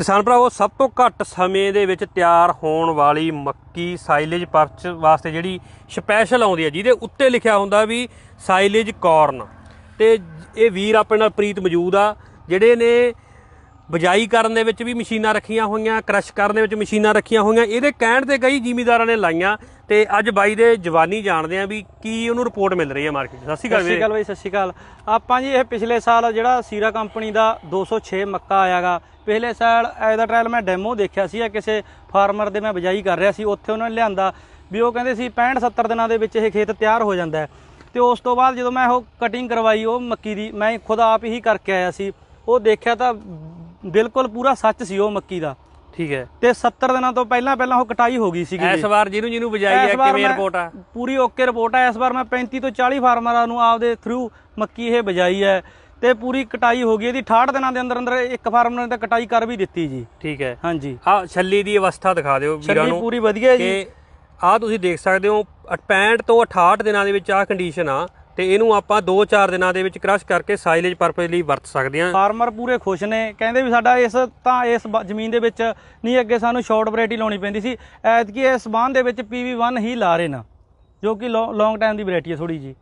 ਕਿਸਾਨ ਭਰਾਵੋ, ਸਭ ਤੋਂ ਘੱਟ ਸਮੇਂ ਦੇ ਵਿੱਚ ਤਿਆਰ ਹੋਣ ਵਾਲੀ ਮੱਕੀ ਸਾਈਲੇਜ ਪਰਚ ਵਾਸਤੇ ਜਿਹੜੀ ਸਪੈਸ਼ਲ ਆਉਂਦੀ ਹੈ, ਜਿਹਦੇ ਉੱਤੇ ਲਿਖਿਆ ਹੁੰਦਾ ਵੀ ਸਾਈਲੇਜ ਕਾਰਨ। ਤੇ ਇਹ ਵੀਰ ਆਪਣੇ ਨਾਲ ਪ੍ਰੀਤ ਮੌਜੂਦ ਆ, ਜਿਹੜੇ ਨੇ ਬਜਾਈ ਕਰਨ ਦੇ ਵਿੱਚ ਵੀ ਮਸ਼ੀਨਾਂ ਰੱਖੀਆਂ ਹੋਈਆਂ ਕ੍ਰਸ਼ ਕਰਨ ਦੇ ਵਿੱਚ ਮਸ਼ੀਨਾਂ ਰੱਖੀਆਂ ਹੋਈਆਂ ਇਹਦੇ ਕਹਿਣ ਤੇ ਕਈ ਜ਼ਿਮੀਦਾਰਾਂ ਨੇ ਲਾਈਆਂ ਤੇ ਅੱਜ ਬਾਈ ਦੇ ਜਵਾਨੀ ਜਾਣਦੇ ਆ ਵੀ ਕੀ ਉਹਨੂੰ ਰਿਪੋਰਟ ਮਿਲ ਰਹੀ ਹੈ ਮਾਰਕੀਟ ਸਤਿ ਸ਼੍ਰੀ ਅਕਾਲ ਸਤਿ ਸ਼੍ਰੀ ਅਕਾਲ ਬਾਈ ਸਤਿ ਸ਼੍ਰੀ ਅਕਾਲ। ਆਪਾਂ ਜੀ ਇਹ ਪਿਛਲੇ ਸਾਲ ਜਿਹੜਾ ਸੀਰਾ ਕੰਪਨੀ ਦਾ 206 ਮੱਕਾ ਆਇਆਗਾ ਪਿਛਲੇ ਸਾਲ ਐਦਾ ਟ੍ਰਾਇਲ ਮੈਂ ਡੈਮੋ ਦੇਖਿਆ ਸੀ ਕਿਸੇ ਫਾਰਮਰ ਦੇ ਮੈਂ ਬਜਾਈ ਕਰ ਰਿਹਾ ਸੀ ਉੱਥੇ ਉਹਨਾਂ ਨੇ ਲਿਆਂਦਾ ਵੀ ਉਹ ਕਹਿੰਦੇ ਸੀ 65 70 ਦਿਨਾਂ ਦੇ ਵਿੱਚ ਇਹ ਖੇਤ ਤਿਆਰ ਹੋ ਜਾਂਦਾ ਤੇ ਉਸ ਤੋਂ ਬਾਅਦ ਜਦੋਂ ਮੈਂ ਉਹ ਕਟਿੰਗ ਕਰਵਾਈ ਉਹ ਮੱਕੀ ਦੀ ਮੈਂ ਖੁਦ ਆਪ ਹੀ ਕਰਕੇ ਆਇਆ ਸੀ। ਉਹ ਦੇਖਿਆ ਤਾਂ ਬਿਲਕੁਲ ਪੂਰਾ ਸੱਚ ਸੀ ਉਹ ਮੱਕੀ ਦਾ। ਠੀਕ ਹੈ। ਤੇ 70 ਦਿਨਾਂ ਤੋਂ ਪਹਿਲਾਂ ਪਹਿਲਾਂ ਉਹ ਕਟਾਈ ਹੋ ਗਈ ਸੀਗੀ ਇਸ। ਵਾਰ ਜਿਹਨੂੰ ਜਿਹਨੂੰ ਬਜਾਈ ਹੈ ਕਿਵੇਂ ਰਿਪੋਰਟ ਆ? ਪੂਰੀ ਓਕੇ ਰਿਪੋਰਟ ਹੈ ਇਸ ਵਾਰ ਮੈਂ 35 ਤੋਂ 40 ਫਾਰਮਰਾਂ ਨੂੰ ਆਪਦੇ ਥਰੂ ਮੱਕੀ ਇਹ ਬਜਾਈ ਹੈ। ਤੇ ਪੂਰੀ ਕਟਾਈ ਹੋ ਗਈ ਇਹਦੀ। 68 ਦਿਨਾਂ ਦੇ ਅੰਦਰ ਅੰਦਰ ਇੱਕ ਫਾਰਮਰ ਨੇ ਤਾਂ ਕਟਾਈ ਕਰ ਵੀ ਦਿੱਤੀ ਜੀ। ਠੀਕ ਹੈ। ਹਾਂਜੀ। ਆ ਛੱਲੀ ਦੀ ਅਵਸਥਾ ਦਿਖਾ ਦਿਓ ਵੀਰਾਂ ਛੱਲੀ ਨੂੰ। ਪੂਰੀ ਵਧੀਆ ਜੀ। ਆ ਤੁਸੀਂ ਦੇਖ ਸਕਦੇ ਹੋ 65 ਤੋਂ 68 ਦਿਨਾਂ ਦੇ ਵਿੱਚ ਆ ਕੰਡੀਸ਼ਨ ਆ। ਤੇ ਇਹਨੂੰ ਆਪਾਂ 2-4 ਦਿਨਾਂ ਦੇ ਵਿੱਚ ਕ੍ਰਸ਼ ਕਰਕੇ ਸਾਈਲੇਜ ਪਰਪਸ ਲਈ ਵਰਤ ਸਕਦੇ ਹਾਂ। ਫਾਰਮਰ ਪੂਰੇ ਖੁਸ਼ ਨੇ, ਕਹਿੰਦੇ ਵੀ ਸਾਡਾ ਇਸ ਤਾਂ ਇਸ ਬ- ਜ਼ਮੀਨ ਦੇ ਵਿੱਚ ਨਹੀਂ, ਅੱਗੇ ਸਾਨੂੰ ਸ਼ਾਰਟ ਵੈਰਾਈਟੀ ਲਾਉਣੀ ਪੈਂਦੀ ਸੀ। ਐਤਕੀ ਇਸ ਬਾਨ ਦੇ ਵਿੱਚ PV1 ਹੀ ਲਾ ਰਹੇ ਨਾ, ਜੋ ਕਿ ਲੌਂਗ ਟਾਈਮ ਦੀ ਵੈਰਾਈਟੀ ਹੈ ਥੋੜੀ ਜੀ